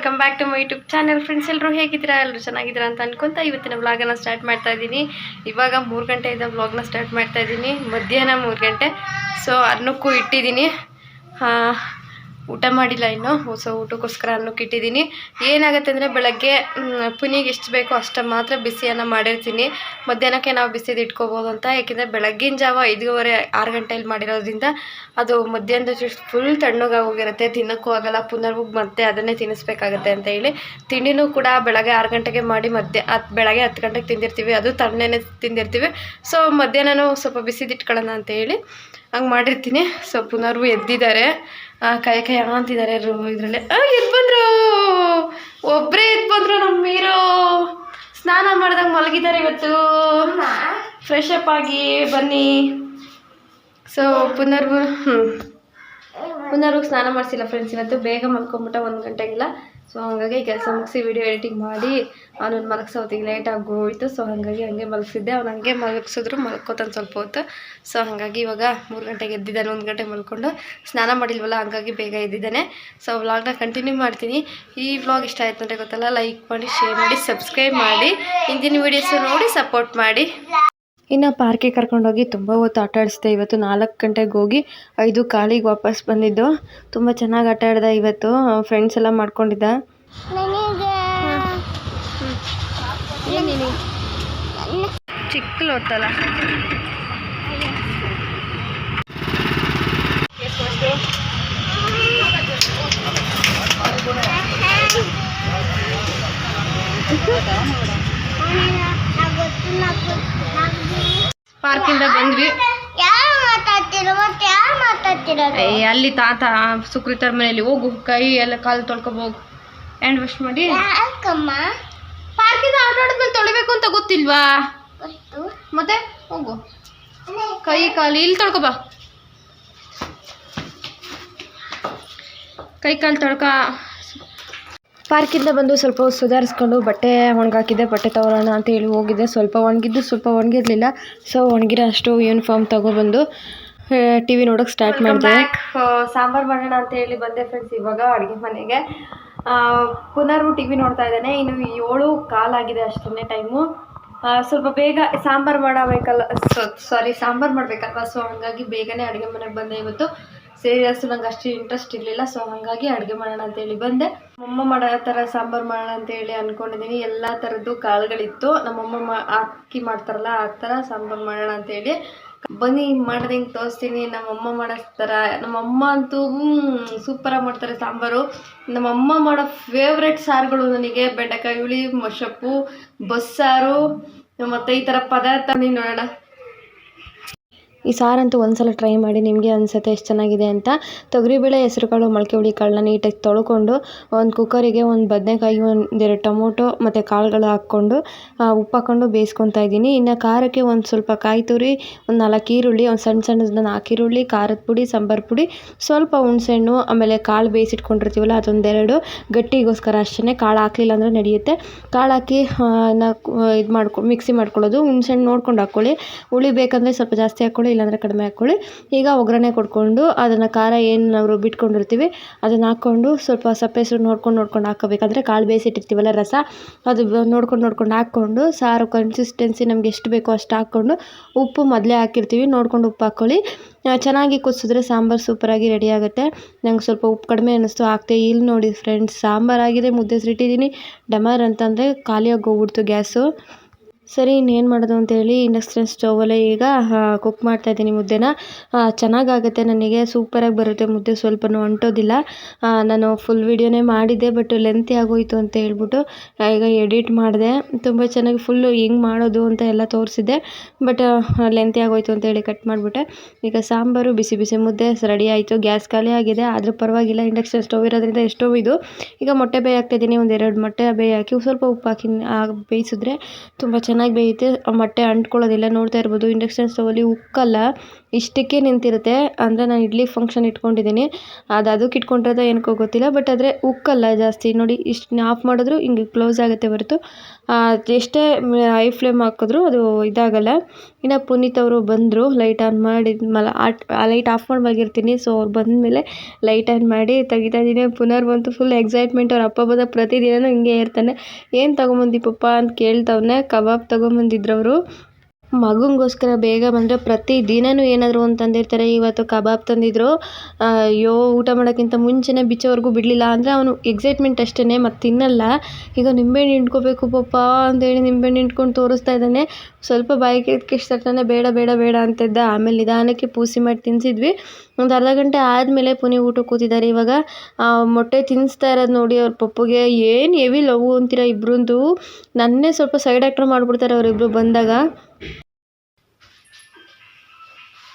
Welcome back to my YouTube channel friends ಎಲ್ಲರೂ ಹೇಗಿದ್ದೀರಾ? ಎಲ್ಲರೂ ಚೆನ್ನಾಗಿದ್ದೀರಾ ಅಂತ ಅನ್ಕೊಂತ ಇವತ್ತಿನ ವ್ಲಾಗನ್ನು ಸ್ಟಾರ್ಟ್ ಮಾಡ್ತಾ ಇದ್ದೀನಿ. ಇವಾಗ ಮೂರು ಗಂಟೆಯಿಂದ ವ್ಲಾಗ್ನ ಸ್ಟಾರ್ಟ್ ಮಾಡ್ತಾ ಇದ್ದೀನಿ. ಮಧ್ಯಾಹ್ನ ಮೂರು ಗಂಟೆ. ಸೊ ಅನ್ನಕ್ಕೂ ಇಟ್ಟಿದ್ದೀನಿ. ಊಟ ಮಾಡಿಲ್ಲ ಇನ್ನು. ಹೊಸ ಊಟಕ್ಕೋಸ್ಕರ ಅನ್ನಕ್ಕೆ ಇಟ್ಟಿದ್ದೀನಿ ಏನಾಗುತ್ತೆ ಅಂದರೆ ಬೆಳಗ್ಗೆ ಪುನಿಗೆ ಎಷ್ಟು ಬೇಕೋ ಅಷ್ಟು ಮಾತ್ರ ಬಿಸಿಯನ್ನು ಮಾಡಿರ್ತೀನಿ. ಮಧ್ಯಾಹ್ನಕ್ಕೆ ನಾವು ಬಿಸಿದು ಇಟ್ಕೋಬೋದು ಅಂತ. ಯಾಕೆಂದರೆ ಬೆಳಗ್ಗಿನ ಜಾವ ಐದೂವರೆ, ಆರು ಗಂಟೆಯಲ್ಲಿ ಮಾಡಿರೋದ್ರಿಂದ ಅದು ಮಧ್ಯಾಹ್ನದ ಫುಲ್ ತಣ್ಣಗಾಗಿ ಹೋಗಿರುತ್ತೆ. ತಿನ್ನೋಕ್ಕೂ ಆಗಲ್ಲ ಪುನರ್ವು ಮತ್ತೆ ಅದನ್ನೇ ತಿನ್ನಿಸ್ಬೇಕಾಗತ್ತೆ ಅಂತ ಹೇಳಿ. ತಿಂಡಿನೂ ಕೂಡ ಬೆಳಗ್ಗೆ ಆರು ಗಂಟೆಗೆ ಮಾಡಿ ಮಧ್ಯ ಹತ್ತು ಬೆಳಗ್ಗೆ ಹತ್ತು ಗಂಟೆಗೆ ತಿಂದಿರ್ತೀವಿ. ಅದು ತಣ್ಣನೆ ತಿಂದಿರ್ತೀವಿ. ಸೊ, ಮಧ್ಯಾಹ್ನನೂ ಸ್ವಲ್ಪ ಬಿಸಿದಿಟ್ಕೊಳ್ಳೋಣ ಅಂತ ಹೇಳಿ. ಹಂಗೆ ಮಾಡಿರ್ತೀನಿ. ಸೊ ಪುನರ್ವು ಎದ್ದಿದ್ದಾರೆ. ಆ, ಕೈ ಕೈ ಅಂತಿದ್ದಾರೆ ಇದರಲ್ಲಿ. ಎದ್ದು ಬಂದರು. ಒಬ್ಬರೇ ಎದ್ದು ಬಂದರು ನಮ್ಮ ಮೀರು ಸ್ನಾನ ಮಾಡ್ದಂಗೆ ಮಲಗಿದ್ದಾರೆ ಇವತ್ತು. ಫ್ರೆಶ್ ಅಪ್ ಆಗಿ ಬನ್ನಿ. ಸೊ ಪುನರ್ವು ಹ್ಞೂ ಪುನರ್ವು ಸ್ನಾನ ಮಾಡಿಸಿಲ್ಲ ಫ್ರೆಂಡ್ಸ್ ಇವತ್ತು ಬೇಗ ಮಲ್ಕೊಂಬಿಟ್ಟ ಒಂದು ಗಂಟೆಗಿಲ್ಲ. ಸೊ ಹಾಗಾಗಿ ಕೆಲಸ ಮುಗಿಸಿ ವಿಡಿಯೋ ಎಡಿಟಿಂಗ್ ಮಾಡಿ ಅವನನ್ನು ಮಲಗಿಸೋತಿಗೆ ಲೇಟಾಗಿ ಹೋಯಿತು ಸೊ ಹಾಗಾಗಿ ಹಂಗೆ ಮಲಗಿಸಿದ್ದೆ. ಅವ್ನು ಹಂಗೆ ಮಲಗಿಸಿದ್ರು, ಮಲ್ಕೋತಾನೆ ಸ್ವಲ್ಪ ಹೊತ್ತು. ಸೊ ಹಾಗಾಗಿ ಇವಾಗ ಮೂರು ಗಂಟೆಗೆ ಎದ್ದಿದ್ದಾನೆ, ಒಂದು ಗಂಟೆಗೆ ಮಲ್ಕೊಂಡು. ಸ್ನಾನ ಮಾಡಿಲ್ವಲ್ಲ, ಹಾಗಾಗಿ ಬೇಗ ಎದ್ದಿದ್ದಾನೆ. ಸೊ ವ್ಲಾಗ್ನ ಕಂಟಿನ್ಯೂ ಮಾಡ್ತೀನಿ. ಈ ವ್ಲಾಗ್ ಇಷ್ಟ ಆಯ್ತು ಅಂದರೆ ಗೊತ್ತಲ್ಲ ಲೈಕ್ ಮಾಡಿ ಶೇರ್ ಮಾಡಿ ಸಬ್ಸ್ಕ್ರೈಬ್ ಮಾಡಿ. ಹಿಂದಿನ ವೀಡಿಯೋಸು ನೋಡಿ ಸಪೋರ್ಟ್ ಮಾಡಿ. ಇನ್ನು ಪಾರ್ಕಿಗೆ ಕರ್ಕೊಂಡೋಗಿ ತುಂಬ ಹೊತ್ತು ಆಟ ಆಡಿಸಿದೆ. ಇವತ್ತು ನಾಲ್ಕು ಗಂಟೆಗೆ ಹೋಗಿ ಐದು ಕಾಲಿಗೆ ವಾಪಸ್ ಬಂದಿದ್ದು. ತುಂಬ ಚೆನ್ನಾಗಿ ಆಟ ಆಡಿದೆ ಇವತ್ತು. ಫ್ರೆಂಡ್ಸ್ ಎಲ್ಲ ಮಾಡ್ಕೊಂಡಿದ್ದ. ಚಿಕ್ಕ ಲೋಟಲ್ಲ ಪಾರ್ಕಿಂದ ಬಂದ್ವಿ. ಯಾರು ಮಾತಾಡ್ತಿರೋ ಮತ್ತೆ ಯಾರು ಮಾತಾಡ್ತಿರೋದು? ಏ, ಅಲ್ಲಿ ತಾತ ಸುಕೃತರ ಮನೆಯಲ್ಲಿ ಹೋಗು ಕೈ ಎಲ್ಲ ಕಾಲು ತೊಳ್ಕೊಬೋಗು ಹ್ಯಾಂಡ್ ವಾಶ್ ಮಾಡಿ. ಪಾರ್ಕಿಂದ ಆಟ ಆಡಿದ್ಮೇಲೆ ತೊಳಿಬೇಕು ಅಂತ ಗೊತ್ತಿಲ್ವಾ? ಗೊತ್ತು. ಮತ್ತೆ ಹೋಗು. ಕೈ ಕಾಲು ಇಲ್ಲಿ ತೊಳ್ಕೊಬಾ ಕೈ ಕಾಲು ತೊಳ್ಕ ಪಾರ್ಕಿಂದ ಬಂದು ಸ್ವಲ್ಪ ಸುಧಾರಿಸ್ಕೊಂಡು ಬಟ್ಟೆ ಒಣಗಾಕಿದ್ದೆ ಬಟ್ಟೆ ತಗೊಳ್ಳೋಣ ಅಂತ ಹೇಳಿ ಹೋಗಿದ್ದೆ. ಸ್ವಲ್ಪ ಒಣಗಿದ್ದು ಸ್ವಲ್ಪ ಒಣಗಿರಲಿಲ್ಲ. ಸೊ ಒಣಗಿರೋ ಅಷ್ಟು ಯೂನಿಫಾರ್ಮ್ ತಗೊಬಂದು ಟಿ ವಿ ನೋಡೋಕೆ ಸ್ಟಾರ್ಟ್ ಮಾಡಿದೆ. ಸಾಂಬಾರು ಮಾಡೋಣ ಅಂತ ಹೇಳಿ ಬಂದೆ ಫ್ರೆಂಡ್ಸ್ ಇವಾಗ ಅಡುಗೆ ಮನೆಗೆ. ಪುನರ್ ಟಿ ವಿ ನೋಡ್ತಾ ಇದ್ದಾನೆ. ಇನ್ನು ಏಳು ಕಾಲಾಗಿದೆ ಅಷ್ಟೇ ಟೈಮು ಸ್ವಲ್ಪ ಬೇಗ ಸಾಂಬಾರು ಮಾಡಬೇಕಲ್ಲ ಸಾರಿ ಸಾಂಬಾರು ಮಾಡಬೇಕಲ್ವ? ಸೊ ಹಾಗಾಗಿ ಬೇಗನೆ ಅಡುಗೆ ಮನೆಗೆ ಬಂದೆ ಇವತ್ತು. ಸೀರಿಯಲ್ಸು ನಂಗೆ ಅಷ್ಟು ಇಂಟ್ರೆಸ್ಟ್ ಇರಲಿಲ್ಲ ಸೊ ಹಾಗಾಗಿ ಅಡುಗೆ ಮಾಡೋಣ ಅಂತೇಳಿ ಬಂದೆ. ನಮ್ಮಮ್ಮ ಮಾಡೋ ಥರ ಸಾಂಬಾರು ಮಾಡೋಣ ಅಂತೇಳಿ ಅಂದ್ಕೊಂಡಿದ್ದೀನಿ ಎಲ್ಲ ಥರದ್ದು ಕಾಳುಗಳಿತ್ತು. ನಮ್ಮಮ್ಮ ಹಾಕಿ ಮಾಡ್ತಾರಲ್ಲ ಆ ಥರ ಸಾಂಬಾರು ಮಾಡೋಣ ಅಂತೇಳಿ. ಬನ್ನಿ, ಮಾಡಿದೆ ಹಿಂಗೆ ತೋರಿಸ್ತೀನಿ. ನಮ್ಮಮ್ಮ ಮಾಡೋ ಥರ, ನಮ್ಮಮ್ಮ ಅಂತೂ ಸೂಪರಾಗಿ ಮಾಡ್ತಾರೆ ಸಾಂಬಾರು. ನಮ್ಮಮ್ಮ ಮಾಡೋ ಫೇವ್ರೆಟ್ ಸಾರುಗಳು ನನಗೆ ಬೆಂಡೆಕಾಯಿ ಹುಳಿ ಮೊಸಪ್ಪು ಬಸ್ಸಾರು, ಮತ್ತು ಈ ಥರ ಪದಾರ್ಥ. ನೋಡೋಣ. ಈ ಸಾರಂತೂ ಒಂದ್ಸಲ ಟ್ರೈ ಮಾಡಿ ನಿಮಗೆ ಅನ್ಸುತ್ತೆ ಎಷ್ಟು ಚೆನ್ನಾಗಿದೆ ಅಂತ. ತೊಗರಿಬೇಳೆ ಹೆಸರುಕಾಳು ಮೊಳಕೆ ಹುಳಿ ಕಾಳನ್ನ ನೀಟಾಗಿ ತೊಳ್ಕೊಂಡು ಒಂದು ಕುಕ್ಕರಿಗೆ ಒಂದು ಬದನೆಕಾಯಿ, ಒಂದೆರಡು ಟೊಮೊಟೊ ಮತ್ತು ಕಾಳುಗಳು ಹಾಕ್ಕೊಂಡು ಉಪ್ಪು ಹಾಕ್ಕೊಂಡು ಬೇಯಿಸ್ಕೊತಾ ಇದ್ದೀನಿ. ಇನ್ನು ಖಾರಕ್ಕೆ ಒಂದು ಸ್ವಲ್ಪ ಕಾಯಿ ತುರಿ, ಒಂದು ನಾಲ್ಕು ಈರುಳ್ಳಿ, ಒಂದು ಸಣ್ಣ ಸಣ್ಣದನ್ನ ನಾಲ್ಕು ಈರುಳ್ಳಿ, ಖಾರದ ಪುಡಿ, ಸಾಂಬಾರು ಪುಡಿ, ಸ್ವಲ್ಪ ಹುಣಸೆಹಣ್ಣು, ಆಮೇಲೆ ಕಾಳು ಬೇಯಿಸಿಟ್ಕೊಂಡಿರ್ತೀವಲ್ಲ ಅದೊಂದೆರಡು. ಗಟ್ಟಿಗೋಸ್ಕರ ಅಷ್ಟೇ ಕಾಳು ಹಾಕಲಿಲ್ಲ ಅಂದರೆ ನಡೆಯುತ್ತೆ. ಕಾಳು ಹಾಕಿ ಇದು ಮಾಡ್ಕೊ ಮಿಕ್ಸಿ ಮಾಡ್ಕೊಳ್ಳೋದು. ಹುಣಸೆಹಣ್ಣು ನೋಡ್ಕೊಂಡು ಹಾಕ್ಕೊಳ್ಳಿ. ಹುಳಿ ಬೇಕಂದರೆ ಸ್ವಲ್ಪ ಜಾಸ್ತಿ ಹಾಕ್ಕೊಳ್ಳಿ. ಇಲ್ಲಾಂದರೆ ಕಡಿಮೆ ಹಾಕ್ಕೊಳ್ಳಿ ಈಗ ಒಗ್ಗರಣೆ ಕೊಟ್ಕೊಂಡು ಅದನ್ನು ಖಾರ ಏನು ನಾವು ರುಬ್ಬಿಟ್ಕೊಂಡಿರ್ತೀವಿ ಅದನ್ನು ಹಾಕ್ಕೊಂಡು ಸ್ವಲ್ಪ ಸಪ್ಪೆ ಹೆಸರು ನೋಡ್ಕೊಂಡು ನೋಡ್ಕೊಂಡು ಹಾಕೋಬೇಕಂದ್ರೆ ಕಾಳು ಬೇಯಿಸಿಟ್ಟಿರ್ತೀವಲ್ಲ ರಸ, ಅದು ನೋಡ್ಕೊಂಡು ನೋಡ್ಕೊಂಡು ಹಾಕ್ಕೊಂಡು ಸಾರು ಕನ್ಸಿಸ್ಟೆನ್ಸಿ ನಮ್ಗೆ ಎಷ್ಟು ಬೇಕೋ ಅಷ್ಟು ಹಾಕ್ಕೊಂಡು ಉಪ್ಪು ಮೊದಲೇ ಹಾಕಿರ್ತೀವಿ, ನೋಡ್ಕೊಂಡು ಉಪ್ಪು ಹಾಕ್ಕೊಳ್ಳಿ ಚೆನ್ನಾಗಿ ಕುದಿಸಿದ್ರೆ ಸಾಂಬಾರು ಸೂಪರಾಗಿ ರೆಡಿ ಆಗುತ್ತೆ. ನಂಗೆ ಸ್ವಲ್ಪ ಉಪ್ಪು ಕಡಿಮೆ ಅನ್ನಿಸ್ತು ಹಾಕ್ತೆ ಇಲ್ಲಿ ನೋಡಿ ಫ್ರೆಂಡ್ಸ್ ಸಾಂಬಾರಾಗಿದೆ ಮುದ್ದೆ ಸಿಟ್ಟಿದ್ದೀನಿ ಡಮರ್ ಅಂತಂದರೆ ಖಾಲಿಯಾಗಿ ಹೋಗ್ಬಿಡ್ತು ಗ್ಯಾಸು. ಸರಿ, ಇನ್ನೇನು ಮಾಡೋದು ಅಂತೇಳಿ ಇಂಡಕ್ಷನ್ ಸ್ಟೌವಲ್ಲೇ ಈಗ ಕುಕ್ ಮಾಡ್ತಾ ಇದ್ದೀನಿ ಮುದ್ದೆನ. ಚೆನ್ನಾಗಾಗತ್ತೆ, ನನಗೆ ಸೂಪರಾಗಿ ಬರುತ್ತೆ ಮುದ್ದೆ ಸ್ವಲ್ಪನೂ ಅಂಟೋದಿಲ್ಲ. ನಾನು ಫುಲ್ ವಿಡಿಯೋನೇ ಮಾಡಿದ್ದೆ ಬಟ್ ಲೆಂತಿ ಆಗೋಯಿತು ಅಂತ ಹೇಳ್ಬಿಟ್ಟು ಈಗ ಎಡಿಟ್ ಮಾಡಿದೆ. ತುಂಬ ಚೆನ್ನಾಗಿ ಫುಲ್ಲು ಹೆಂಗೆ ಮಾಡೋದು ಅಂತ ಎಲ್ಲ ತೋರಿಸಿದ್ದೆ ಬಟ್ ಲೆಂತಿ ಆಗೋಯ್ತು ಅಂತೇಳಿ ಕಟ್ ಮಾಡಿಬಿಟ್ಟೆ. ಈಗ ಸಾಂಬಾರು, ಬಿಸಿ ಬಿಸಿ ಮುದ್ದೆ ರೆಡಿ ಆಯಿತು ಗ್ಯಾಸ್ ಖಾಲಿ ಆಗಿದೆ, ಆದರೂ ಪರವಾಗಿಲ್ಲ ಇಂಡಕ್ಷನ್ ಸ್ಟವ್ ಇರೋದ್ರಿಂದ ಎಷ್ಟೋ ಇದು. ಈಗ ಮೊಟ್ಟೆ ಬೇಯಿ ಇದ್ದೀನಿ ಒಂದೆರಡು ಮೊಟ್ಟೆ ಬೇಯಾಕಿ ಸ್ವಲ್ಪ ಉಪ್ಪು ಹಾಕಿ ಬೇಯಿಸಿದ್ರೆ ತುಂಬ ಚೆನ್ನಾಗಿ ಚೆನ್ನಾಗಿ ಬೇಯುತ್ತೆ ಮೊಟ್ಟೆ ಅಂಟ್ಕೊಳ್ಳೋದಿಲ್ಲ ನೋಡ್ತಾ ಇರ್ಬೋದು. ಇಂಡಕ್ಷನ್ ಸ್ಟವಲ್ಲಿ ಉಕ್ಕಲ್ಲ. ಇಷ್ಟಕ್ಕೆ ನಿಂತಿರುತ್ತೆ. ಅಂದರೆ ನಾನು ಇಡ್ಲಿ ಫಂಕ್ಷನ್ ಇಟ್ಕೊಂಡಿದ್ದೀನಿ. ಅದು ಅದಕ್ಕೆ ಇಟ್ಕೊಂಡಿರೋದೋ ಏನಕ್ಕೋ ಗೊತ್ತಿಲ್ಲ. ಬಟ್ ಆದರೆ ಉಕ್ಕಲ್ಲ ಜಾಸ್ತಿ. ನೋಡಿ, ಇಷ್ಟು ಆಫ್ ಮಾಡಿದ್ರು ಹಿಂಗೆ ಕ್ಲೋಸ್ ಆಗುತ್ತೆ ಹೊರತು. ಎಷ್ಟೇ ಹೈ ಫ್ಲೇಮ್ ಹಾಕಿದ್ರು ಅದು ಇದಾಗಲ್ಲ. ಇನ್ನು ಪುನೀತ್ ಅವರು ಬಂದರು ಲೈಟ್ ಆನ್ ಮಾಡಿ, ಮಲ, ಆ ಲೈಟ್ ಆಫ್ ಮಾಡಿ ಮಲಗಿರ್ತೀನಿ ಸೊ ಅವ್ರು ಬಂದಮೇಲೆ ಲೈಟ್ ಆನ್ ಮಾಡಿ ತೆಗಿತಾ ಇದ್ದೀನಿ. ಪುನರ್ ಬಂತು ಫುಲ್ ಎಕ್ಸೈಟ್ಮೆಂಟ್ ಅವ್ರ ಅಪ್ಪ ಬಂದ ಪ್ರತಿದಿನವೂ ಹಿಂಗೆ ಇರ್ತಾನೆ. ಏನು ತೊಗೊಂಬಂದಿ ಪಪ್ಪ ಅಂತ ಕೇಳ್ತವನೆ. ಕಬಾಬ್ ತೊಗೊಂಬಂದಿದ್ರು ಮಗನಿಗೋಸ್ಕರ ಬೇಗ ಬಂದರೆ ಪ್ರತಿ ದಿನವೂ ಏನಾದರೂ ಒಂದು ತಂದಿರ್ತಾರೆ. ಇವತ್ತು ಕಬಾಬ್ ತಂದಿದ್ರು. ಅಯ್ಯೋ, ಊಟ ಮಾಡೋಕ್ಕಿಂತ ಮುಂಚೆನೇ ಬಿಚ್ಚೋವರೆಗೂ ಬಿಡಲಿಲ್ಲ ಅಂದರೆ ಅವನು ಎಕ್ಸೈಟ್ಮೆಂಟ್ ಅಷ್ಟೇ ಮತ್ತು ತಿನ್ನಲ್ಲ. ಈಗ ನಿಂಬೆಹಣ್ಣು ಹಿಂಡ್ಕೋಬೇಕು ಪಪ್ಪ ಅಂತೇಳಿ ನಿಂಬೆಹಣ್ಣು ಹಿಂಡ್ಕೊಂಡು ತೋರಿಸ್ತಾ ಇದ್ದಾನೆ. ಸ್ವಲ್ಪ ಬಾಯಿಗೆ ಕಿಷ್ಟಾನೆ ಬೇಡ ಬೇಡ ಬೇಡ ಅಂತಿದ್ದ. ಆಮೇಲೆ ನಿಧಾನಕ್ಕೆ ಪೂಸಿ ಮಾಡಿ ತಿನ್ನಿಸಿದ್ವಿ ಒಂದು ಅರ್ಧ ಗಂಟೆ ಆದಮೇಲೆ ಪುನಿ ಊಟಕ್ಕೆ ಕೂತಿದ್ದಾರೆ. ಇವಾಗ ಮೊಟ್ಟೆ ತಿನ್ನಿಸ್ತಾ ಇರೋದು ನೋಡಿ ಅವ್ರ ಪಪ್ಪುಗೆ. ಏನು ಹೆವಿ ಲವ್ ಅಂತೀರ ಇಬ್ಬರಂದು ನನ್ನೇ ಸ್ವಲ್ಪ ಸೈಡ್ ಆ್ಯಕ್ಟ್ರ್ ಮಾಡಿಬಿಡ್ತಾರೆ ಅವರಿಬ್ರು ಬಂದಾಗ.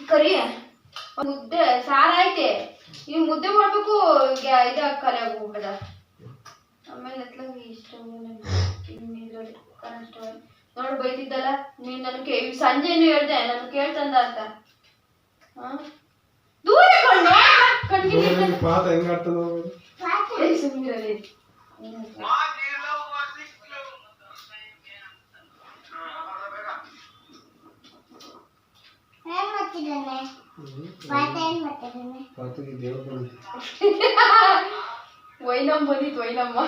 ಕರಿ. ಮುದ್ದೆ ಸಾರಾಯ್ತೆ ಈ ಮುದ್ದೆ ಮಾಡ್ಬೇಕು ಇದು ಖಾಲಿ ಆಗೋಗ್ಬಿಟ್ಟದ ಆಮೇಲೆ ಎತ್ಲಾಗ ಇಷ್ಟ ನೋಡಿ ಬೈತಿದ್ದಲ್ಲ ನೀನು ನನಗೆ ಸಂಜೆನೂ ಹೇಳ್ದೆ ನಾನು ಕೇಳ್ತಂದ ಅಂತ. ಹಾ? ದೂರ ಕಣ್ಣು ಕಣ್ಣಿಗೆ ಪಾತ ಆಡ್ತದ ಮಾಡ್ತಿದ್ದಾನೆ ಪಾಠ ಏನ್ ಮಾಡ್ತಿದ್ದಾನೆ ಪಾತಗೆ ದೇವ್ರು ಬಂದ ವೈನಮ್ಮ ಬಂದಿತ್ತು ವೈನಮ್ಮ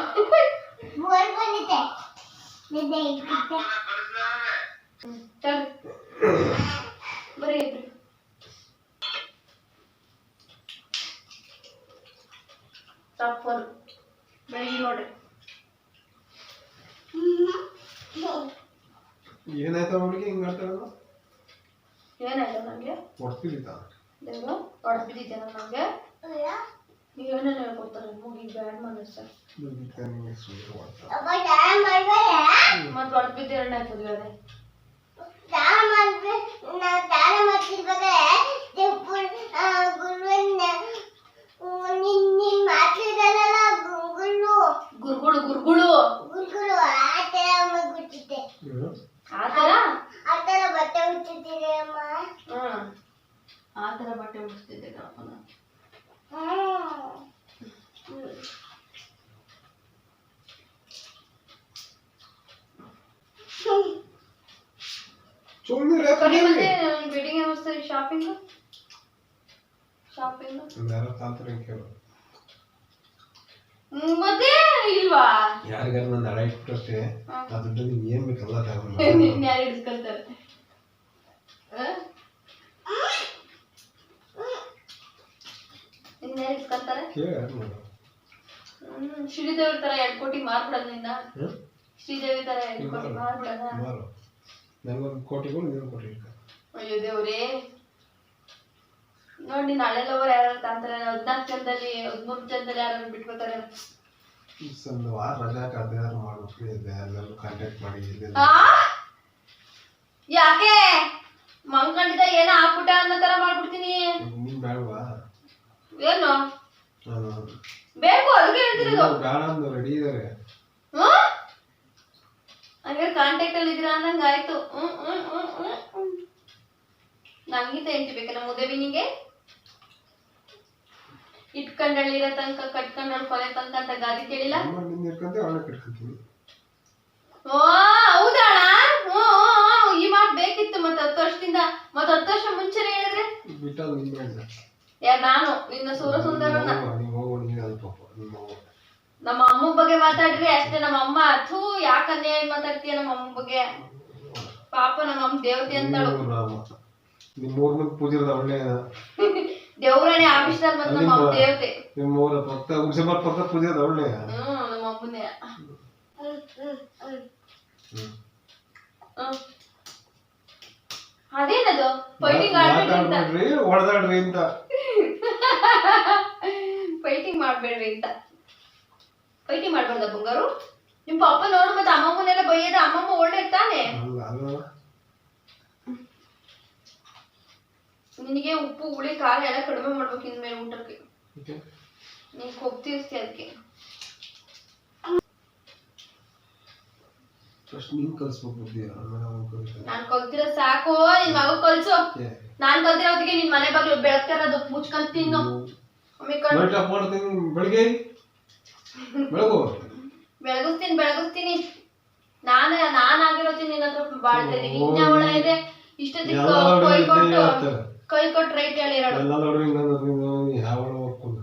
ಬೋರ್ ಬಂದಿದೆ ನಿದ್ದೆ ಇದ್ದಿದ್ದೆ ಚಲ್ ಬರೀ ಇಬ್ರು ಸಾಫ್ಟ್ವೇರ್ ಬೆಳಿಗ್ಗೆ ನೋಡ್ರಿ ಏನಾಯ್ತ ಅವ್ರಿಗೆ ಹಿಂಗ್ ಆಡ್ತಾರಲ್ಲ ಏನಾಯ್ತು ನನಗೆ? ಹೊಡ್ತಿದ್ದ ದೇವ್ರು ಹೊಡೆದು ಬಿದ್ದಿದ್ದೆ ನನಗೆ. ಏನೇನು ಹೇಳ್ಕೊಡ್ತಾರೆ ಮುಗಿ ಬ್ಯಾಡ್ ಮನಸ್ಸು. ಮತ್ತೆ ಹೊಡೆದು ಬಿದ್ದು ಎರಡು ಆಯ್ತದ್ವಿ ಅದೇ ದಾನ ಮಾಡ್ಬೇಕು ನಾವು ದಾನ ಮಾಡ್ತಿರ್ಬೇಕಾದ್ರೆ ಗುರುವಿನ ನಿನ್ ನಿನ್ ಮಾತಾಡಲ್ಲ ಗುರು ಗುರುಗಳು ಗುರುಗಳು ಗುರುಗಳು ಆ ಥರ ಮಾಡ್ಬಿಟ್ಟಿದ್ದೆ ಹ್ಮ್ ಆ ಥರ ಆ ಥರ ಬಟ್ಟೆ ಉಟ್ಟಿದ್ದೀರಿ ಅಮ್ಮ ಹ್ಮ್ ಆ ಥರ ಬಟ್ಟೆ ಉಡಿಸ್ತಿದ್ದೆ ಕಣಪ್ಪನ ಹ್ಮ್ ಸುಮ್ಮನೆ ಕರಿ ಮತ್ತೆ ವೆಡ್ಡಿಂಗ್ ಆನಿವರ್ಸರಿ ಶಾಪಿಂಗ್ ಶಾಪಿಂಗ್ ಯಾರೋ ತಾಂತ್ರ ಕೇಳು ಮತ್ತೆ ಇಲ್ವಾ ಯಾರಿಗಾರ ನನ್ನ ಹಣ ಇಷ್ಟು ಅಷ್ಟೇ ಆ ದುಡ್ಡು ಏನ್ ಬೇಕಲ್ಲ ತಗೊಂಡು ನಿನ್ನ ಯಾರು ಹಿಡಿಸ್ಕೊಳ್ತಾರೆ? ಇನ್ಯಾರು ಕೇಳಿ ಯಾರು ಶ್ರೀದೇವಿ ತರ ಎರಡು ಕೋಟಿ ಮಾರ್ಬಿಡೋದು ನಿನ್ನ. ಶ್ರೀದೇವಿ ತರ ಎರಡು ಕೋಟಿ ಮಾರ್ಬಿಡೋದ? ಮಾರು. ಕೋಟಿಗೂ ನೀನು ಕೋಟಿ ಅಯ್ಯೋ ದೇವ್ರೇ. ನೋಡಿ ನಾಳೆ ಲವರ್ ಯಾರು ತಾಂತಾರೆ ಹದಿನಾಲ್ಕು ಜನದಲ್ಲಿ ಹದಿಮೂರು ಜನದಲ್ಲಿ ಯಾರು ಬಿಟ್ಕೋತಾರೆ ಒಂದು ವಾರ ರಜಾ ಮಾಡ್ಬಿಟ್ಟು ಇದೆ ಎಲ್ಲರೂ ಕಾಂಟ್ಯಾಕ್ಟ್ ಮಾಡಿ ಇಲ್ಲಿ? ಯಾಕೆ? ಮಂಗಂಡಿದ ಏನೋ ಹಾಕ್ಬಿಟ್ಟ ಅನ್ನೋ ತರ ಮಾಡ್ಬಿಡ್ತೀನಿ. ನೀನ್ ಬೇಡವಾ? ಏನು? ಬೇಕು ಅದಕ್ಕೆ ಹೇಳ್ತಿರೋದು. ಬೇಡ ಅಂದು ರೆಡಿ ಇದಾರೆ. ಹಂಗಾರೆ ಕಾಂಟ್ಯಾಕ್ಟ್ ಅಲ್ಲಿ ಇದ್ದೀರಾ ಅಂದಂಗ ಆಯ್ತು ಹ್ಮ್ ಹ್ಮ್ ಹ್ಮ್ ಹ್ಮ್. ಹ್ಮ್ ಮುದೇವಿನಿಗೆ ಇಟ್ಕೊಂಡಳ್ಳಿರೋ ತನಕ ಕಟ್ಕೊಂಡಳ್ ಕೊನೆ ತನಕ ಅಂತ ಗಾದಿ ಕೇಳಿಲ್ಲ? ಓ ಹ್ಞೂ, ಈ ಮಾತು ಬೇಕಿತ್ತು ಮತ್ತೆ ಹತ್ತು ವರ್ಷದಿಂದ. ಮತ್ತೆ ಹತ್ತು ವರ್ಷ ಮುಂಚೆನೆ ಹೇಳಿದ್ರೆ? ಯಾರು ನಾನು? ನಿನ್ನ ಸೂರ ಪಾಪ ನಮ್ಮ ಅಮ್ಮ ಬಗ್ಗೆ ಮಾತಾಡ್ರಿ ಅಷ್ಟೇ ನಮ್ಮ ಅಮ್ಮ. ಥೂ ಯಾಕೆ ಅನ್ಯಾಯ ಮಾತಾಡ್ತೀಯ ನಮ್ಮ ಅಮ್ಮ ಬಗ್ಗೆ? ಪಾಪ ನಮ್ಮ ಅಮ್ಮ ದೇವತೆ ಅಂತಾಳು. ನಿಮ್ಮ ಊರ್ ಮುಂದೆ ಪೂಜಿರದ ಒಳ್ಳೆ ದೇವ್ರಾಣಿ ಆಫೀಸ್ದಲ್ಲಿ ಮತ್ತೆ ನಮ್ಮ ಅಮ್ಮ ದೇವತೆ ನಿಮ್ಮ ಊರ ಪಕ್ಕ ಹುಣಸೆಮರ ಪಕ್ಕ ಪೂಜಿರದ ಒಳ್ಳೆ. ಹ್ಮ್ ನಮ್ಮ ಹ್ಮ್ ಅದೇನದು? ಫೈಟಿಂಗ್ ಆಡ್ಬೇಡ್ರಿ ಹೊಡೆದಾಡ್ರಿ ಅಂತ. ಫೈಟಿಂಗ್ ಮಾಡ್ಬೇಡ್ರಿ ಅಂತ. ಫೈಟಿಂಗ್ ಮಾಡ್ಬಾರ್ದ ಬಂಗಾರು? ನಿಮ್ ಪಪ್ಪ ನೋಡು ಮತ್ತೆ ಅಮ್ಮಮ್ಮನೆಲ್ಲ ಬೈಯದ ಅಮ್ಮಮ್ಮ ಒಳ್ಳೆ ತಾನೆ? ಅಲ್ಲ ಅಲ್ಲ. ನಿನಗೆ ಉಪ್ಪು ಹುಳಿ ಖಾರ ಎಲ್ಲ ಕಡಿಮೆ ಮಾಡ್ಬೇಕು ಇನ್ಮೇಲೆ ಊಟಕ್ಕೆ. ನೀನ್ ಕೊಬ್ಬು ತೀರಿಸ್ತಿ ಅದಕ್ಕೆ. ಫಸ್ಟ್ ನೀನ್ ಕಲ್ಸ್ಬೇಕು ಕಲ್ತಿರೋ ಸಾಕು ನಿನ್ ಮಗ ಕಲ್ಸು. ನಾನ್ ಕಲ್ತಿರೋದಕ್ಕೆ ನಿನ್ ಮನೆ ಬಾಗ್ಲು ಬೆಳಗ್ತಿರೋದು ಮುಚ್ಕೊಂಡ್ ತಿನ್ನು. ಬೆಳಿಗ್ಗೆ? ಬೆಳಗು? ಬೆಳಗಿಸ್ತೀನಿ ಬೆಳಗಿಸ್ತೀನಿ. ನಾನು ನಾನ್ ಆಗಿರೋತಿ ನಿನ್ನ ಹತ್ರ ಬಾಳ್ತಾ ಇನ್ನ ಇದೆ? ಇಷ್ಟೊತ್ತಿಗೆ ಎಲ್ಲ ಕೈ ಕೊಟ್ಟು ರೈಟ್ ಹೇಳಿ ಹೇಳಿರೋಳು ಎಲ್ಲ ನೋಡ್ರಿ ಹಿಂಗ ಯಾವ ಹೋಗ್ಕೊಂಡು.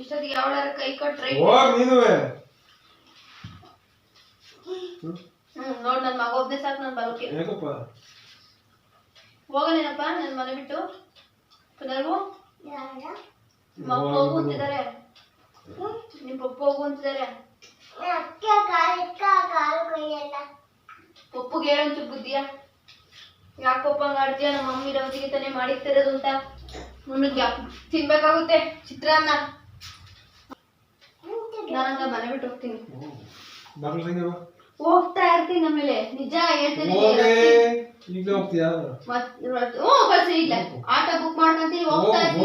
ಇಷ್ಟೊತ್ತಿಗೆ ಯಾವಳಾರ ಕೈ ಕೊಟ್ಟು ರೈಟ್ ಹೋಗ್ ನೀನುವೆ ಹ್ಮ್ ನೋಡ್ ನನ್ ಮಗ ಒಬ್ಬನೇ ಸಾಕು ನನ್ ಬರೋಕೆ. ಯಾಕಪ್ಪ ಹೋಗನೇನಪ್ಪ ನನ್ ಮನೆ ಬಿಟ್ಟು? ಪುನರ್ವು ಮಗ ಹೋಗು ಅಂತಿದ್ದಾರೆ. ನಿಮ್ ಪಪ್ಪ ಹೋಗು ಅಂತಿದ್ದಾರೆ. ಪಪ್ಪುಗೆ ಹೇಳಂತು ಬುದ್ಧಿಯ? ಯಾಕಪ್ಪ ಮಾಡ್ತೀಯ ನಮ್ಮ ಮಮ್ಮಿ ರವತಿಗೆ ತಾನೇ ಮಾಡಿರ್ತಿರೋದು ಅಂತ. ನನಗೆ ತಿನ್ಬೇಕಾಗುತ್ತೆ. ಚಿತ್ರಾನ್ನ ನಾನಂತ ಮನೆ ಬಿಟ್ಟು ಹೋಗ್ತೀನಿ. ಹೋಗ್ತಾ ಇರ್ತೀನಿ ಆಮೇಲೆ ನಿಜ ಹೇಳ್ತೀನಿ ಇಲ್ಲ. ಆಟೋ ಬುಕ್ ಮಾಡ್ಕೊಂತೀನಿ ಹೋಗ್ತಾ ಇರ್ತೀನಿ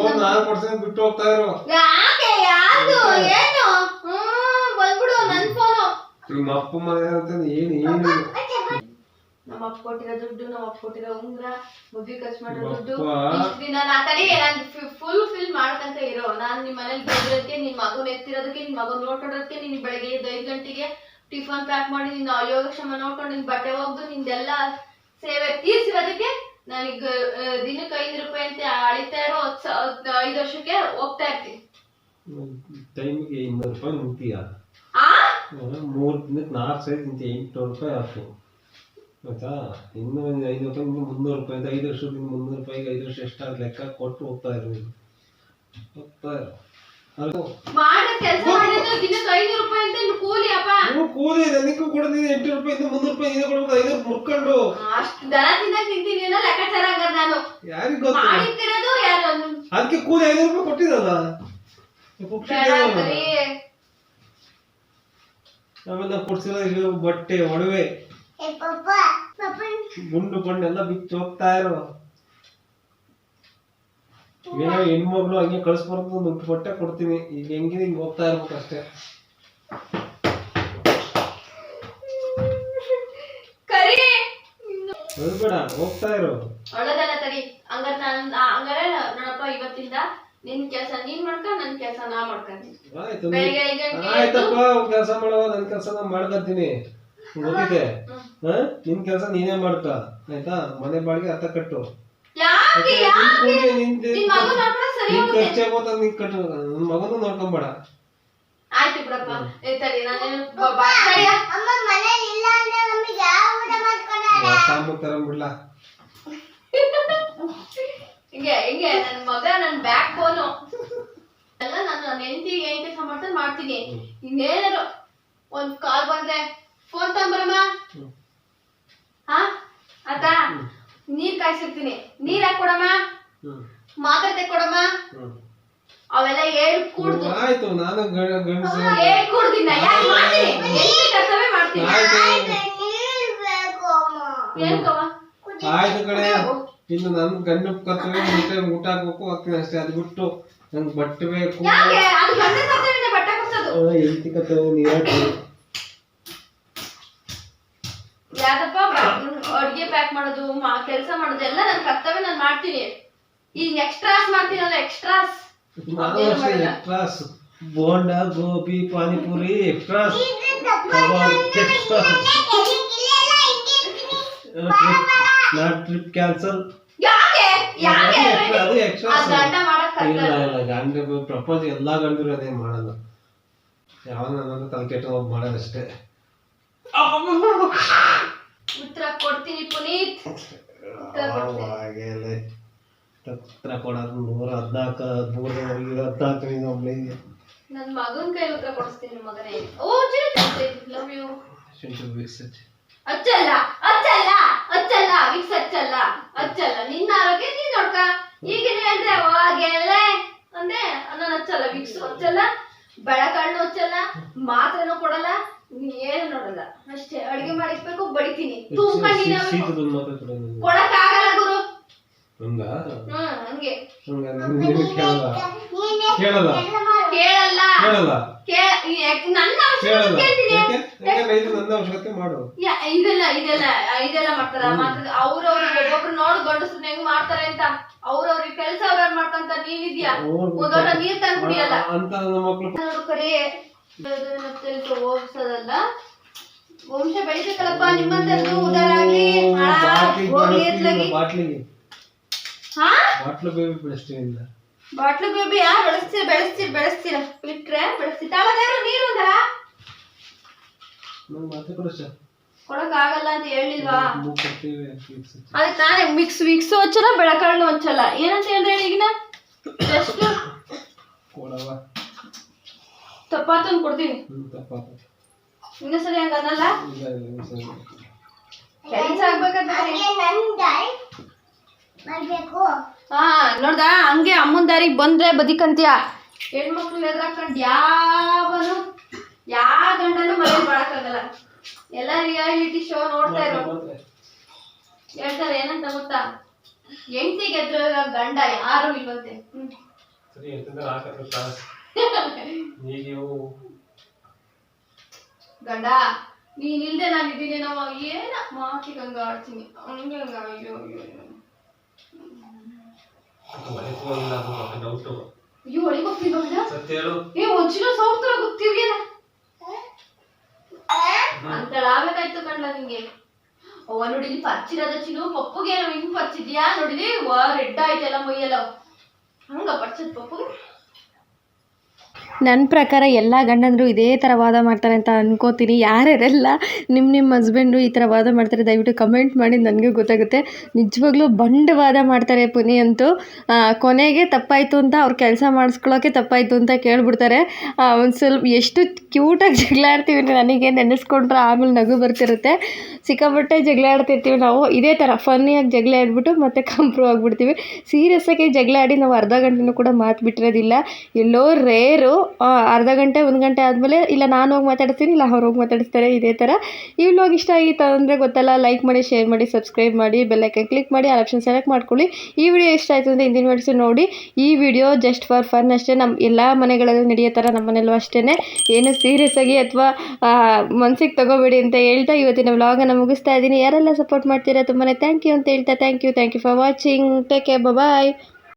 ಬಿಟ್ಟು ಹೋಗ್ತಾ ಇರು. ಯಾಕೆ? ಯಾರ್ದು? ಏನು? ಹ್ಮ್ ಬಂದ್ಬಿಡು ನನ್ ಫೋನು ನಿಮ್ಮ ಅಪ್ಪ ಮನೆ ಅಂತ ಏನು ಏನು ನಮ್ಮ ಅಪ್ಪ ಕೊಟ್ಟಿರೋ ದುಡ್ಡು ನಮ್ಮ ಅಪ್ಪ ಕೊಟ್ಟಿರೋ ಉಂಗ್ರ ಮದ್ವೆ ಖರ್ಚು ಮಾಡಿರೋ ದುಡ್ಡು. ಇಷ್ಟ್ ದಿನ ನಾ ತಡಿ ನಾನ್ ಫುಲ್ ಫಿಲ್ ಮಾಡ್ಕಂತ ಇರೋ. ನಾನ್ ನಿಮ್ ಮನೇಲಿ ಬಂದಿರೋದಕ್ಕೆ ನಿನ್ ಮಗನ್ ಎತ್ತಿರೋದಕ್ಕೆ ನಿಮ್ ಮಗನ್ ನೋಡ್ಕೊಡೋದಕ್ಕೆ ನೀನ್ ಬೆಳಗ್ಗೆ ಎದ್ದು ಐದ್ ಗಂಟೆಗೆ ಟಿಫನ್ ಪ್ಯಾಕ್ ಮಾಡಿ ನಿನ್ನ ಯೋಗಕ್ಷೇಮ ನೋಡ್ಕೊಂಡು ನಿನ್ ಬಟ್ಟೆ ಒಗ್ದು ನಿಂದೆಲ್ಲ ಸೇವೆ ತೀರ್ಸಿರೋದಕ್ಕೆ ನನಗ್ ದಿನಕ್ಕೆ ಐದು ರೂಪಾಯಿ ಅಂತ ಅಳಿತಾ ಇರೋ ಐದು ವರ್ಷಕ್ಕೆ ಹೋಗ್ತಾ ಇರ್ತೀನಿ. ಟೈಮಿಗೆ ಇನ್ನೂರು ರೂಪಾಯಿ ಮೂರು ದಿನಕ್ಕೆ ನಾಲ್ಕು ಎಂಟುನೂರು ರೂಪಾಯಿ ಆಯ್ತು ಆಯ್ತಾ ಇನ್ನೂ ಒಂದು ಐದು ರೂಪಾಯಿ ಇನ್ನು ಮುನ್ನೂರು ರೂಪಾಯಿ ಅಂತ ಐದು ವರ್ಷದಿಂದ ಮುನ್ನೂರು ರೂಪಾಯಿಗೆ ಐದು ವರ್ಷ ಎಷ್ಟಾಗ ಲೆಕ್ಕ ಕೊಟ್ಟು ಹೋಗ್ತಾ ಇರು. ನೀನು. ಹೋಗ್ತಾ ಕೂಲಿ ಕೂಲಿ ನನಗೂ ಕೊಡ್ತೀನಿ ಎಂಟು ರೂಪಾಯಿ ಇನ್ನು ಮುನ್ನೂರು ರೂಪಾಯಿ ನೀನು ಕೊಡ್ಬೇಕು ಐನೂರು ಮುರ್ಕೊಂಡು. ಯಾರಿಗೆ ಗೊತ್ತು? ಯಾರು? ಅದಕ್ಕೆ ಕೂಲಿ ಐನೂರು ರೂಪಾಯಿ ಕೊಟ್ಟಿದ್ದಲ್ಲ? ಆಮೇಲೆ ನಾವು ಬಟ್ಟೆ ಒಡವೆ. ಗುಂಡು ಪಂಡು ಎಲ್ಲ ಬಿಚ್ಚಿ ಹೋಗ್ತಾ ಇರೋ ಏನೋ ಹೆಣ್ಮಗ್ಳು ಹಂಗೆ ಕಳಿಸ್ಬಾರ್ದು ದುಡ್ಡು ಕೊಟ್ಟೆ ಕೊಡ್ತೀನಿ ಈಗ ಹೆಂಗಿದೆ ಹಿಂಗೆ ಹೋಗ್ತಾ ಇರ್ಬೇಕು ಅಷ್ಟೇ. ಹೋಗ್ಬೇಡ ಹೇಳ್ಬೇಡ ಹೋಗ್ತಾ ಇರೋ. ಒಳ್ಳೇದಲ್ಲ ತಡಿ. ಹಂಗಾರೆ ನಾನು ಹಂಗಾರೆ ನೋಡಪ್ಪ ಇವತ್ತಿಂದ ನಿನ್ ಕೆಲಸ ನೀನ್ ಮಾಡ್ಕ ನನ್ ಕೆಲಸ ನಾ ಮಾಡ್ಕೊಂತೀನಿ. ನೀ- ಆಯ್ತಪ್ಪ ಕೆಲಸ ಮಾಡುವ ನನ್ ಕೆಲಸ ನಾನು ಮಾಡ್ಕೊಂತೀನಿ. ಗೊತ್ತಿದೆ? ನಿನ್ ಕೆಲಸ ನೀನೇ ಮಾಡ್ತಾ ಆಯ್ತಾ? ಮನೆ ಬಾಡಿಗೆ ಅರ್ಥ ಕಟ್ಟು. ಯಾಕೆ ನಿನ್ ಮಗನು ನೋಡ್ಕೊಂಬೇಡ. ಆಯ್ತು ಬಿಡಪ್ಪ. ತಡಿ ನಾನೇನು. ಅಮ್ಮ ಮನೇಲಿ ಇಲ್ಲ ಅಂದ್ರೆ ನಮಗೆ ಯಾವ ಊಟ ಮಾಡ್ಕೊಂಡಾರ ಸಾಂಬು ತರಂಬಿಡ್ಲಾ? ಹಿಂಗೆ ಹಿಂಗೆ ನನ್ನ ಮಗ ನನ್ನ ಬ್ಯಾಕ್ ಬೋನು ಎಲ್ಲ ನಾನು ನನ್ನ ಏನ್ ಕೆಲಸ ಮಾಡ್ತಾನೆ. ಮಾಡ್ತೀನಿ ಇನ್ನೇನಾರು ಒಂದ್ ಕಾಲ್ ಬಂದ್ರೆ ಫೋನ್ ತಗೊಂಬರಮ್ಮ ಹಾ? ಆತಾ? ನೀರ್ ಕಾಯ್ಸಿರ್ತೀನಿ. ನೀರ್ ಹಾಕೊಡಮ್ಮ ಮಾತ್ರೆ ಮಾತಾಡ್ತೆ ಕೊಡಮ್ಮ ಅವೆಲ್ಲ ಹೇಳ್ ಕೂಡ್ದು. ಆಯ್ತು ನಾನು ಹೇಳ್ ಕೂಡ್ದಿನ ಯಾಕೆ ಮಾಡ್ತೀನಿ? ಕರ್ತವ್ಯ ಮಾಡ್ತೀನಿ? ಆಯ್ತು. ನೀರ್ ಕಡೆ ಇನ್ನು ನನ್ ಗಂಡ ಕರ್ತವ್ಯ ಊಟ ಊಟ ಹಾಕ್ಬೇಕು ಹಾಕ್ತೀನಿ ಅಷ್ಟೇ. ಅದು ಬಿಟ್ಟು ನಂಗೆ ಬಟ್ಟೆ ಬೇಕು. ಬಟ್ಟೆ ಕೊಡ್ಸೋದು. ಕರ್ತವ್ಯ ನೀರಾಟ ಯಾಕಪ್ಪ ಅಡ್ಗೆ ಪ್ಯಾಕ್ ಮಾಡೋದು ಕೆಲಸ ಮಾಡೋದು ಎಲ್ಲ ನನ್ನ ಕರ್ತವ್ಯ ನಾನು ಮಾಡ್ತೀನಿ. ಈಗ ಎಕ್ಸ್ಟ್ರಾಸ್ ಮಾಡ್ತೀನಲ್ಲ ಎಕ್ಸ್ಟ್ರಾಸ್ ನಾನು ಎಕ್ಸ್ಟ್ರಾಸ್ ಬೋಂಡ ಗೋಬಿ ಪಾನಿಪುರಿ ಎಕ್ಸ್ಟ್ರಾಸ್ ನಾ ಟ್ರಿಪ್ ಕ್ಯಾನ್ಸಲ್ ಯಾಕೆ? ಯಾಕೆ? ಅದು ಆ ಎಕ್ಸ್ಟ್ರಾಸ್ ಗಂಡ ಇಲ್ಲ ಇಲ್ಲ ಗಂಡ ಪ್ರಪೋಸ್ ಎಲ್ಲಾ ಗಂಡರು ಅದೇ ಮಾಡಲ್ಲ. ಯಾವ್ದು ತಲೆ ಕೆಟ್ಟ ಹೋಗಿ ಮಾಡೋದಷ್ಟೇ ಉತ್ತರ ಕೊಡ್ತೀನಿ ಪುನೀತ್. ಉತ್ತರ ಕೊಡ್ತೀನಿ. ಹಾಗೆಲೆ ಹತ್ರ ಕೊಡೋದು ನೂರ ಹದ್ನಾಲ್ಕು ಹದಿಮೂರು ಹದಿನಾಲ್ಕು ನೀನು ನನ್ನ ನನ್ ಮಗನ್ ಕೈ ಉತ್ತರ ಕೊಡಿಸ್ತೀನಿ ಮಗನೇ. ಓ ಲವ್ ಯು ಅಚ್ಚಲ್ಲ ಅಚ್ಚಲ್ಲ ಅಚ್ಚಲ್ಲ ವಿಕ್ಸ್ ಅಚ್ಚಲ್ಲ ಅಚ್ಚಲ್ಲ. ನಿನ್ನ ಆರೋಗ್ಯ ನೀನ್ ನೋಡ್ಕ. ಈಗ ಹೇಳಿದ್ರೆ ಅವಾಗೆಲ್ಲ ಅಂದ್ರೆ ನಾನು ಹಚ್ಚಲ್ಲ ವಿಕ್ಸ್ ಹಚ್ಚಲ್ಲ ಬೆಳಕಣ್ಣು ಹಚ್ಚಲ್ಲ ಮಾತ್ರೆನೂ ಕೊಡಲ್ಲ ಏನು ನೋಡಲ್ಲ. ಅಷ್ಟೇ ಅಡ್ಗೆ ಮಾಡಿಸ್ಬೇಕು ಬಡಿತೀನಿ. ಕೊಡ ಕೊಡಕ್ ಆಗಲ್ಲ ಗುರು. ಹಂಗ? ಹಂಗೆ. ಕೇಳಲ್ಲ. ಕೇಳಲ್ಲ. ನನ್ನ ಅವಶ್ಯಕತೆ ಮಾಡು. ಯಾ- ಇದೆಲ್ಲ ಇದೆಲ್ಲ ಇದೆಲ್ಲ ಮಾಡ್ತಾರ. ಅವ್ರವ್ರು ಒಬ್ಬೊಬ್ರು ನೋಡು ಗಂಡಸ್ರನ್ನ ಹೆಂಗ್ ಮಾಡ್ತಾರೆ ಅಂತ. ಅವ್ರವ್ರಿಗೆ ಕೆಲಸ ಅವ್ರ ಮಾಡ್ಕೊಂತ ನೀವಿದ್ಯಾ? ಒಂದ್ ನೀರ್ ತಂದ್ ಕುಡಿಯಲ್ಲ ಅಂತ ನನ್ನ ನೋಡು ವಂಶ ಬೆಳಿಬೇಕಲ್ಲಪ್ಪ ನಿಮ್ಮಂತದ್ದು ಉದಾರ ಆಗ್ಲಿ ಬಾಟ್ಲಿಗೆ ಹೋಗ್ಲಿ ಎತ್ಲಾಗಿ. ಬಾಟ್ಲಿಗೆ. ಹಾ? ಬಾಟ್ಲು ಬೇಬಿ ಬಿಡಿಸ್ತೀನಿಂದ ಬಾಟ್ಲು ಬೇಬಿ ಯಾ ಬೆಳೆಸ್ತೀರ ಬೆಳೆಸ್ತೀರ ಬೆಳೆಸ್ತೀರ ಬಿಟ್ರೆ ಬೆಳೆಸ್ತೀರ ನೀರು ಒಂದರ ನಂಗೆ ಮಾತು ಕೊಡು ಸರ್. ಕೊಡಕ್ ಆಗಲ್ಲ ಅಂತ ಹೇಳಿಲ್ವಾ ಅದಕ್ಕೆ ನಾನೇ ಮಿಕ್ಸ್ ಬೆಳಕಳ್ಳು ಏನಂತ ಹೇಳಿದ್ರೆ ಈಗಿನ ಕೊಡವ ತಪ್ಪಾತಂದು ಕೊಡ್ತೀನಿ. ತಪ್ಪಾತ ಇನ್ನೊಂದ್ಸರಿ ಹಂಗ ಅನ್ನಲ್ಲ? ಕೆಲಸ ಆಗ್ಬೇಕಂತ ಹಾ ನೋಡ್ದ? ಹಂಗೆ ಅಮ್ಮನ ದಾರಿಗೆ ಬಂದ್ರೆ ಬದಿಕಂತೀಯ. ಹೆಣ್ಮಕ್ಳು ಎದುರಾಕೊಂಡು ಯಾವನು ಯಾವ ಗಂಡನು ಮನೇಲಿ ಬಾಳಕ್ಕಾಗಲ್ಲ. ಎಲ್ಲ ರಿಯಾಲಿಟಿ ಶೋ ನೋಡ್ತಾ ಇರೋ. ಹೇಳ್ತಾರೆ ಏನಂತ ಗೊತ್ತಾ? ಹೆಂಡತಿಗೆ ಗೆದ್ರ ಗಂಡ ಯಾರು ಇಲ್ವಂತೆ? ಗಂಡ ನೀನ್ ಇಲ್ದೆ ನಾನು ಇದ್ದೀನಿ ನಾವು ಏನ ಮಾತಿಗೆ ಗಂಗ ಆಡ್ತೀನಿ? ಅವನಿಗೆ ಗಂಗ ಅಯ್ಯೋ ಅಯ್ಯೋ ಒಳಗೆ ಹೋಗ್ತೀನಿ ಗಂಡ. ಏ ಒಂಚಿನ ಸೌತ್ರ ಗೊತ್ತಿವ್ಯೇನ ಅಂತಳ ಆಗ್ಬೇಕಾಯ್ತು ಕಂಡ ನಿಂಗೆ. ಅವ್ವ ನೋಡಿಲಿ ಪರ್ಚಿರದ ಚಿನ್ನು ಪಪ್ಪುಗೆ ಹಿಂಗ್ ಪರ್ಚಿದ್ಯಾ? ನೋಡಿಲಿ ವಾ ರೆಡ್ ಆಯ್ತಲ್ಲ ಮೈಯೆಲ್ಲ. ಹಂಗ ಪರ್ಚದ್ ಪಪ್ಪುಗೆ? ನನ್ನ ಪ್ರಕಾರ ಎಲ್ಲ ಗಂಡಂದರು ಇದೇ ಥರ ವಾದ ಮಾಡ್ತಾರೆ ಅಂತ ಅನ್ಕೋತೀನಿ. ಯಾರ್ಯಾರೆಲ್ಲ ನಿಮ್ಮ ನಿಮ್ಮ ಹಸ್ಬೆಂಡು ಈ ಥರ ವಾದ ಮಾಡ್ತಾರೆ, ದಯವಿಟ್ಟು ಕಮೆಂಟ್ ಮಾಡಿ, ನನಗೆ ಗೊತ್ತಾಗುತ್ತೆ. ನಿಜವಾಗ್ಲೂ ಬಂಡ ವಾದ ಮಾಡ್ತಾರೆ ಪುನಿ ಅಂತೂ. ಕೊನೆಗೆ ತಪ್ಪಾಯಿತು ಅಂತ ಅವ್ರು ಕೆಲಸ ಮಾಡಿಸ್ಕೊಳ್ಳೋಕೆ ತಪ್ಪಾಯಿತು ಅಂತ ಕೇಳ್ಬಿಡ್ತಾರೆ. ಒಂದು ಸ್ವಲ್ಪ ಎಷ್ಟು ಕ್ಯೂಟಾಗಿ ಜಗಳ ಆಡ್ತೀವಿ ನನಗೆ ನೆನೆಸ್ಕೊಂಡ್ರೆ ಆಮೇಲೆ ನಗು ಬರ್ತಿರುತ್ತೆ. ಸಿಕ್ಕಾಪಟ್ಟೆ ಜಗಳ ಆಡ್ತಿರ್ತೀವಿ ನಾವು. ಇದೇ ಥರ ಫನ್ನಿಯಾಗಿ ಜಗಳ ಆಡ್ಬಿಟ್ಟು ಮತ್ತೆ ಕಂಪ್ರೂವ್ ಆಗಿಬಿಡ್ತೀವಿ. ಸೀರಿಯಸ್ಸಾಗಿ ಜಗಳ ಆಡಿ ನಾವು ಅರ್ಧ ಗಂಟೆನೂ ಕೂಡ ಮಾತು ಬಿಟ್ಟಿರೋದಿಲ್ಲ. ಎಲ್ಲೋ ರೇರು ಅರ್ಧ ಗಂಟೆ, ಒಂದು ಗಂಟೆ ಆದಮೇಲೆ ಇಲ್ಲ ನಾನು ಹೋಗಿ ಮಾತಾಡ್ತೀನಿ, ಇಲ್ಲ ಅವ್ರು ಹೋಗಿ ಮಾತಾಡಿಸ್ತಾರೆ, ಇದೇ ಥರ. ಈ ವ್ಲಾಗ್ ಇಷ್ಟ ಆಗಿತ್ತು ಅಂದರೆ ಗೊತ್ತಲ್ಲ ಲೈಕ್ ಮಾಡಿ ಶೇರ್ ಮಾಡಿ ಸಬ್ಸ್ಕ್ರೈಬ್ ಮಾಡಿ ಬೆಲ್ಲೈಕನ್ ಕ್ಲಿಕ್ ಮಾಡಿ ಆ ಆಪ್ಷನ್ ಸೆಲೆಕ್ಟ್ ಮಾಡ್ಕೊಳ್ಳಿ. ಈ ವಿಡಿಯೋ ಇಷ್ಟ ಆಯಿತು ಅಂದರೆ ಹಿಂದಿನ ವರ್ಷ ನೋಡಿ, ಈ ವಿಡಿಯೋ ಜಸ್ಟ್ ಫಾರ್ ಫನ್ ಅಷ್ಟೇ. ನಮ್ಮ ಎಲ್ಲ ಮನೆಗಳಲ್ಲೂ ನಡೆಯೋ ಥರ ನಮ್ಮ ಮನೇಲೂ ಅಷ್ಟೇ ಏನು ಸೀರಿಯಸ್ ಆಗಿ ಅಥವಾ ಮನ್ಸಿಗೆ ತಗೋಬೇಡಿ ಅಂತ ಹೇಳ್ತಾ ಇವತ್ತಿನ ವ್ಲಾಗನ್ನು ಮುಗಿಸ್ತಾ ಇದ್ದೀನಿ. ಯಾರೆಲ್ಲ ಸಪೋರ್ಟ್ ಮಾಡ್ತೀರಾ ತುಂಬಾ ಥ್ಯಾಂಕ್ ಯು ಅಂತ ಹೇಳ್ತಾ thank you thank you for watching take care bye